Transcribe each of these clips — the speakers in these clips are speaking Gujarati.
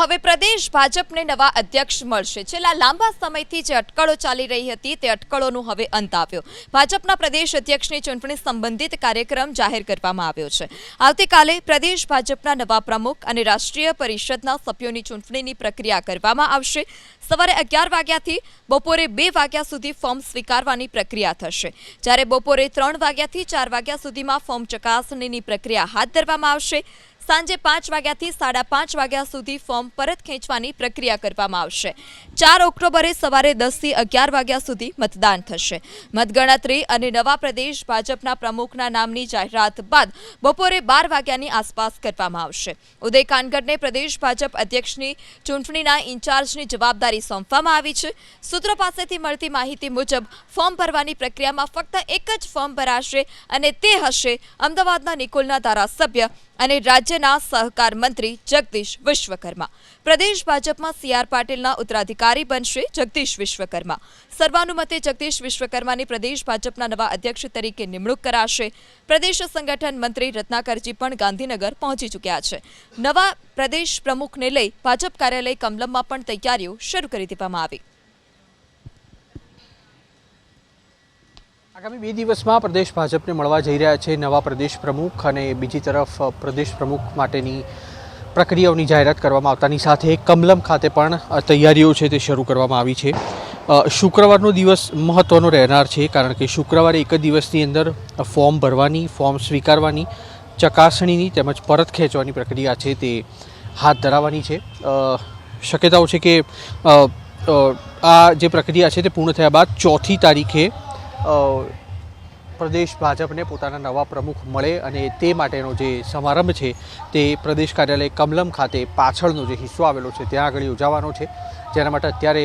હવે પ્રદેશ ભાજપને નવા અધ્યક્ષ મળશે. છેલ્લા લાંબા સમયથી જે અટકળો ચાલી રહી હતી તે અટકળોનો હવે અંત આવ્યો. ભાજપના પ્રદેશ અધ્યક્ષની ચૂંટણી સંબંધિત કાર્યક્રમ જાહેર કરવામાં આવ્યો છે. આવતીકાલે પ્રદેશ ભાજપના નવા પ્રમુખ અને રાષ્ટ્રીય પરિષદના સભ્યોની ચૂંટણીની પ્રક્રિયા કરવામાં આવશે. સવારે અગિયાર વાગ્યાથી બપોરે બે વાગ્યા સુધી ફોર્મ સ્વીકારવાની પ્રક્રિયા થશે. જ્યારે બપોરે ત્રણ વાગ્યાથી ચાર વાગ્યા સુધીમાં ફોર્મ ચકાસણીની પ્રક્રિયા હાથ ધરવામાં આવશે. સાંજે પાંચ વાગ્યાથી સાડા પાંચ વાગ્યા સુધી ફોર્મ પરત ખેંચવાની પ્રક્રિયા કરવામાં આવશે. ચાર ઓક્ટોબરે સવારે દસથી અગિયાર વાગ્યા સુધી મતદાન થશે. મતગણતરી અને નવા પ્રદેશ ભાજપના પ્રમુખના નામની જાહેરાત બાદ બપોરે બાર વાગ્યાની આસપાસ કરવામાં આવશે. ઉદય કાનગડને પ્રદેશ ભાજપ અધ્યક્ષની ચૂંટણીના ઇન્ચાર્જની જવાબદારી સોંપવામાં આવી છે. સૂત્રો પાસેથી મળતી માહિતી મુજબ ફોર્મ ભરવાની પ્રક્રિયામાં ફક્ત એક જ ફોર્મ ભરાશે અને તે હશે અમદાવાદના નિકોલના ધારાસભ્ય અને રાજ્યના સહકાર મંત્રી જગદીશ વિશ્વકર્મા. પ્રદેશ ભાજપમાં સી આર પાટીલના ઉત્તરાધિકારી બનશે જગદીશ વિશ્વકર્મા. સર્વાનુમતે જગદીશ વિશ્વકર્માની પ્રદેશ ભાજપના નવા અધ્યક્ષ તરીકે નિમણૂક કરાશે. પ્રદેશ સંગઠન મંત્રી રત્નાકરજી પણ ગાંધીનગર પહોંચી ચૂક્યા છે. નવા પ્રદેશ પ્રમુખને લઈ ભાજપ કાર્યાલય કમલમમાં પણ તૈયારીઓ શરૂ કરી દેવામાં આવી. આગામી બે દિવસમાં પ્રદેશ ભાજપને મળવા જઈ રહ્યા છે નવા પ્રદેશ પ્રમુખ અને બીજી તરફ પ્રદેશ પ્રમુખ માટેની પ્રક્રિયાઓની જાહેરાત કરવામાં આવતાની સાથે કમલમ ખાતે પણ તૈયારીઓ છે તે શરૂ કરવામાં આવી છે. શુક્રવારનો દિવસ મહત્ત્વનો રહેનાર છે કારણ કે શુક્રવારે એક જ દિવસની અંદર ફોર્મ ભરવાની, ફોર્મ સ્વીકારવાની, ચકાસણીની તેમજ પરત ખેંચવાની પ્રક્રિયા છે તે હાથ ધરાવવાની છે. શક્યતાઓ છે કે આ જે પ્રક્રિયા છે તે પૂર્ણ થયા બાદ ચોથી તારીખે પ્રદેશ ભાજપને પોતાના નવા પ્રમુખ મળે અને તે માટેનો જે સમારંભ છે તે પ્રદેશ કાર્યાલય કમલમ ખાતે પાછળનો જે હિસ્સો આવેલો છે ત્યાં આગળ યોજાવાનો છે. જેના માટે અત્યારે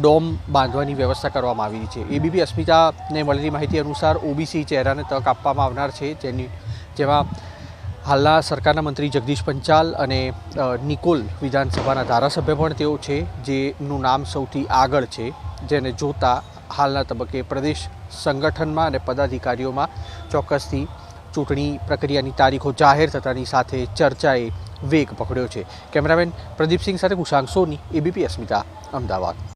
ડોમ બાંધવાની વ્યવસ્થા કરવામાં આવી છે. એબીપી અસ્મિતાને મળેલી માહિતી અનુસાર ઓબીસી ચહેરાને તક આપવામાં આવનાર છે. જેની, જેમાં હાલના સરકારના મંત્રી જગદીશ પંચાલ અને નિકોલ વિધાનસભાના ધારાસભ્ય પણ તેઓ છે, જેનું નામ સૌથી આગળ છે. જેને જોતા હાલના તબક્કે પ્રદેશ સંગઠનમાં અને પદાધિકારીઓમાં ચોક્કસથી ચૂંટણી પ્રક્રિયાની તારીખો જાહેર થતાની સાથે ચર્ચાએ વેગ પકડ્યો છે. કેમેરામેન પ્રદીપસિંહ સાથે કુશાંક સોની એબીપી અસ્મિતા, અમદાવાદ.